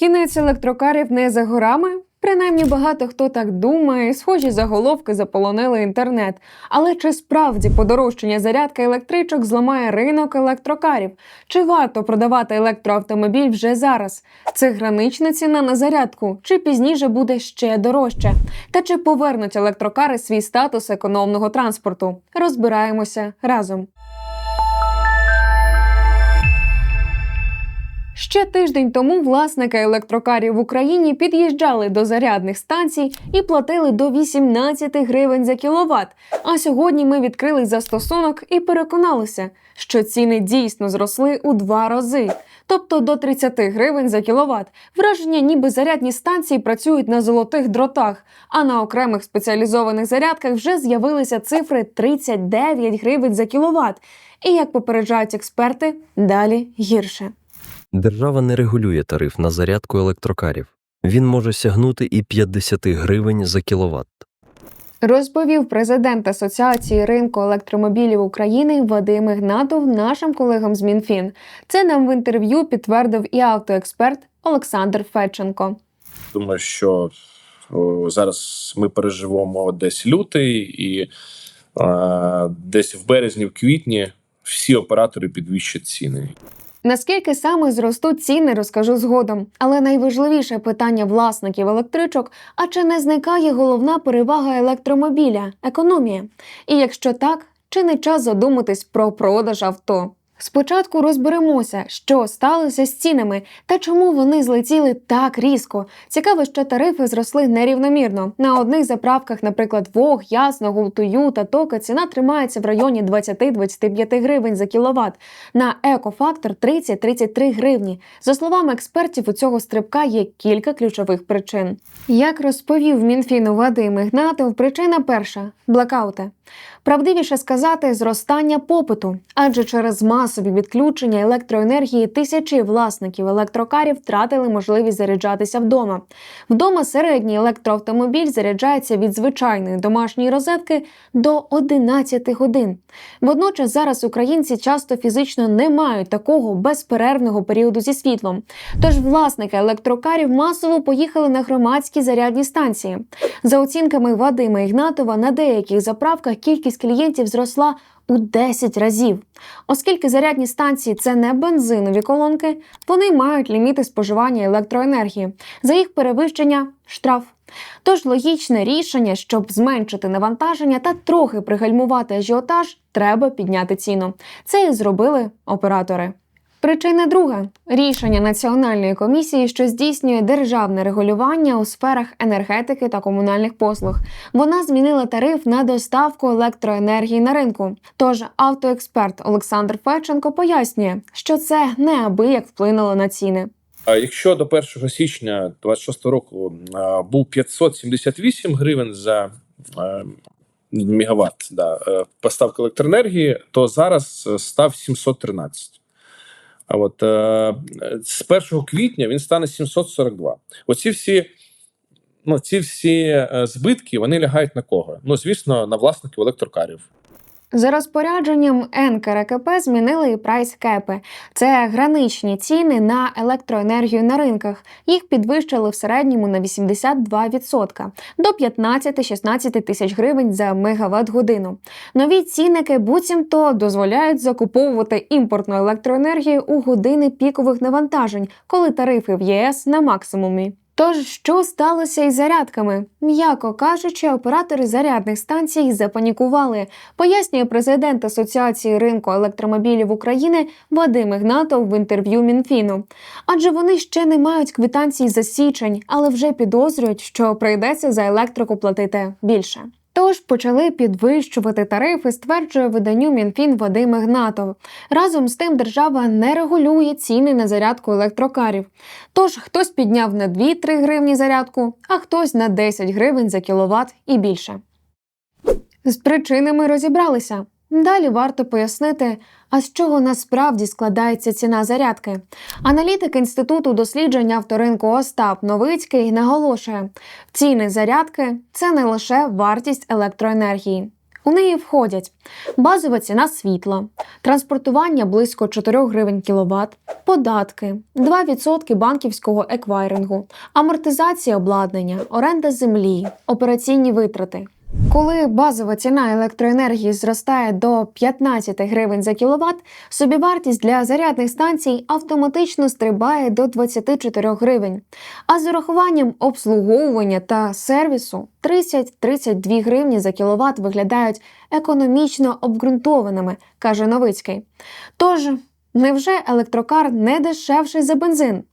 Кінець електрокарів не за горами. Принаймні багато хто так думає, схожі заголовки заполонили інтернет. Але чи справді подорожчання зарядки електричок зламає ринок електрокарів? Чи варто продавати електроавтомобіль вже зараз? Це гранична ціна на зарядку, чи пізніше буде ще дорожче? Та чи повернуть електрокари свій статус економного транспорту? Розбираємося разом. Ще тиждень тому власники електрокарів в Україні під'їжджали до зарядних станцій і платили до 18 гривень за кіловат. А сьогодні ми відкрили застосунок і переконалися, що ціни дійсно зросли у два рази, тобто до 30 гривень за кіловат. Враження, ніби зарядні станції працюють на золотих дротах, а на окремих спеціалізованих зарядках вже з'явилися цифри 39 гривень за кіловат. І як попереджають експерти, далі гірше. Держава не регулює тариф на зарядку електрокарів. Він може сягнути і 50 гривень за кіловат. Розповів президент Асоціації ринку електромобілів України Вадим Ігнатов нашим колегам з Мінфін. Це нам в інтерв'ю підтвердив і автоексперт Олександр Федченко. Думаю, що зараз ми переживемо десь лютий, і е, десь в березні, в квітні всі оператори підвищать ціни. Наскільки саме зростуть ціни, розкажу згодом. Але найважливіше питання власників електричок: а чи не зникає головна перевага електромобіля економія? І якщо так, чи не час задуматись про продаж авто? Спочатку розберемося, що сталося з цінами та чому вони злетіли так різко. Цікаво, що тарифи зросли нерівномірно. На одних заправках, наприклад, Вог, Ясно, Гултую та Тока ціна тримається в районі 20-25 гривень за кіловат. На екофактор 30-33 гривні. За словами експертів, у цього стрибка є кілька ключових причин. Як розповів Мінфіну Вадим Ігнатов, причина перша блекаути. Правдивіше сказати, зростання попиту, адже через масові відключення електроенергії тисячі власників електрокарів втратили можливість заряджатися вдома. Вдома середній електроавтомобіль заряджається від звичайної домашньої розетки до 11 годин. Водночас зараз українці часто фізично не мають такого безперервного періоду зі світлом. Тож власники електрокарів масово поїхали на громадські зарядні станції. За оцінками Вадима Ігнатова, на деяких заправках кількість клієнтів зросла у 10 разів. Оскільки зарядні станції це не бензинові колонки, вони мають ліміти споживання електроенергії. За їх перевищення штраф. Тож логічне рішення, щоб зменшити навантаження та трохи пригальмувати ажіотаж, треба підняти ціну. Це і зробили оператори. Причина друга рішення національної комісії, що здійснює державне регулювання у сферах енергетики та комунальних послуг. Вона змінила тариф на доставку електроенергії на ринку. Тож автоексперт Олександр Федченко пояснює, що це неабияк вплинуло на ціни. Якщо до 1 січня 26 року був 578 гривень за мегаватт да, е, поставка електроенергії, то зараз став 713. А от е, з 1 квітня він стане 742. Оці всі, ну, ці всі е, збитки вони лягають на кого? Ну, звісно, на власників електрокарів. За розпорядженням НКРКП змінили і прайс-кепи. Це граничні ціни на електроенергію на ринках. Їх підвищили в середньому на 82% до 15-16 тисяч гривень за мегаватт-годину. Нові цінники буцімто дозволяють закуповувати імпортну електроенергію у години пікових навантажень, коли тарифи в ЄС на максимумі. Тож, що сталося із зарядками? М'яко кажучи, оператори зарядних станцій запанікували, пояснює президент Асоціації ринку електромобілів України Вадим Ігнатов в інтерв'ю Мінфіну. Адже вони ще не мають квитанцій за січень, але вже підозрюють, що прийдеться за електрику платити більше. Тож почали підвищувати тарифи, стверджує виданню Мінфін Вадим Ігнатов. Разом з тим держава не регулює ціни на зарядку електрокарів. Тож хтось підняв на 2-3 гривні зарядку, а хтось на 10 гривень за кіловат і більше. З причинами розібралися. Далі варто пояснити, а з чого насправді складається ціна зарядки. Аналітик інституту досліджень авторинку Остап Новицький наголошує, ціни зарядки це не лише вартість електроенергії. У неї входять базова ціна світла, транспортування близько 4 гривень кіловат, податки, 2% банківського еквайрингу, амортизація обладнання, оренда землі, операційні витрати. Коли базова ціна електроенергії зростає до 15 гривень за кіловат, собівартість для зарядних станцій автоматично стрибає до 24 гривень. А з урахуванням обслуговування та сервісу 30-32 гривні за кіловат виглядають економічно обґрунтованими, каже Новицький. Тож, невже електрокар не дешевший за бензин?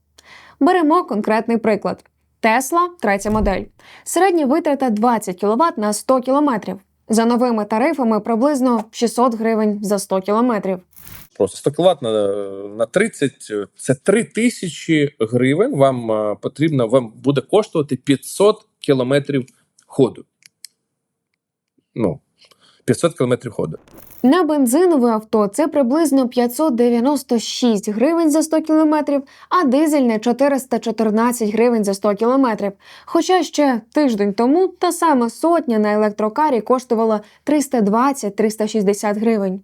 Беремо конкретний приклад. Тесла, третя модель. Середня витрата 20 кВт на 100 км. За новими тарифами приблизно 600 гривень за 100 км. Просто 100 кВт на, на 30 – це 3 тисячі гривень. Вам е, потрібно, вам буде коштувати 500 кілометрів ходу. Ну, 500 кілометрів ходу. На бензинове авто це приблизно 596 гривень за 100 км, а дизельне 414 гривень за 100 км. Хоча ще тиждень тому та сама сотня на електрокарі коштувала 320-360 гривень.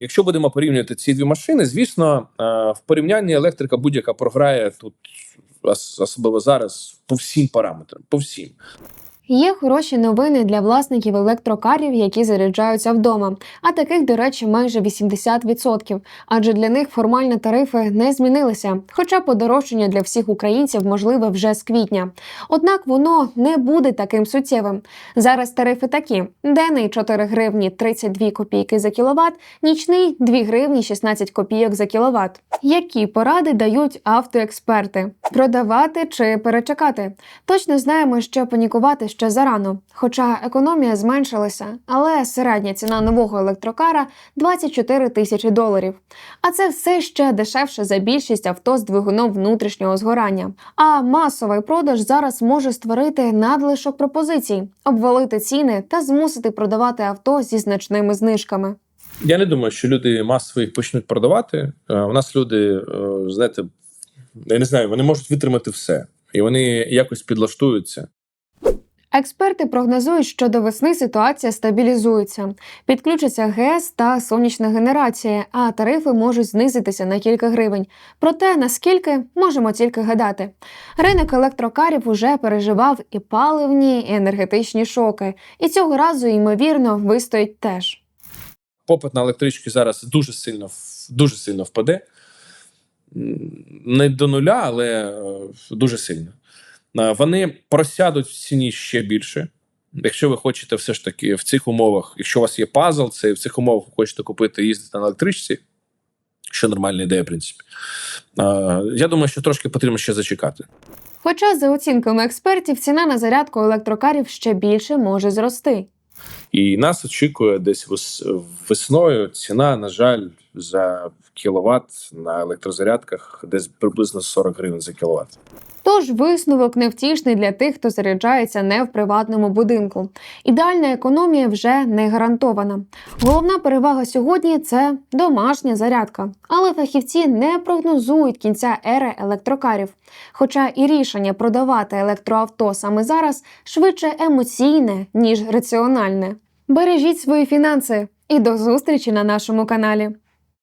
Якщо будемо порівнювати ці дві машини, звісно, е, в порівнянні електрика будь-яка програє тут, особливо зараз, по всім параметрам. По всім. Є хороші новини для власників електрокарів, які заряджаються вдома. А таких, до речі, майже 80%. Адже для них формальні тарифи не змінилися. Хоча подорожчання для всіх українців можливе вже з квітня. Однак воно не буде таким суттєвим. Зараз тарифи такі: денний 4 гривні 32 копійки за кіловат, нічний 2 гривні 16 копійок за кіловат. Які поради дають автоексперти? Продавати чи перечекати? Точно знаємо, що панікувати ще зарано. Хоча економія зменшилася, але середня ціна нового електрокара 24 тисячі доларів. А це все ще дешевше за більшість авто з двигуном внутрішнього згорання. А масовий продаж зараз може створити надлишок пропозицій, обвалити ціни та змусити продавати авто зі значними знижками. Я не думаю, що люди масово їх почнуть продавати. Е, У нас люди, е, знаєте, я не знаю, вони можуть витримати все, і вони якось підлаштуються. Експерти прогнозують, що до весни ситуація стабілізується. Підключаться ГЕС та сонячна генерація, а тарифи можуть знизитися на кілька гривень. Проте наскільки можемо тільки гадати. Ринок електрокарів уже переживав і паливні, і енергетичні шоки, і цього разу, ймовірно, вистоїть теж. Попит на електрички зараз дуже сильно дуже сильно впаде. Не до нуля, але е, дуже сильно. Е, Вони просядуть в ціні ще більше. Якщо ви хочете все ж таки в цих умовах, якщо у вас є пазл, це в цих умовах ви хочете купити і їздити на електричці, що нормальна ідея, в принципі. Е, Я думаю, що трошки потрібно ще зачекати. Хоча, за оцінками експертів, ціна на зарядку електрокарів ще більше може зрости. І нас очікує десь весною ціна, на жаль, за кіловат на електрозарядках десь приблизно 40 гривень за кіловат. Тож висновок невтішний для тих, хто заряджається не в приватному будинку. Ідеальна економія вже не гарантована. Головна перевага сьогодні це домашня зарядка. Але фахівці не прогнозують кінця ери електрокарів. Хоча і рішення продавати електроавто саме зараз швидше емоційне, ніж раціональне. Бережіть свої фінанси і до зустрічі на нашому каналі.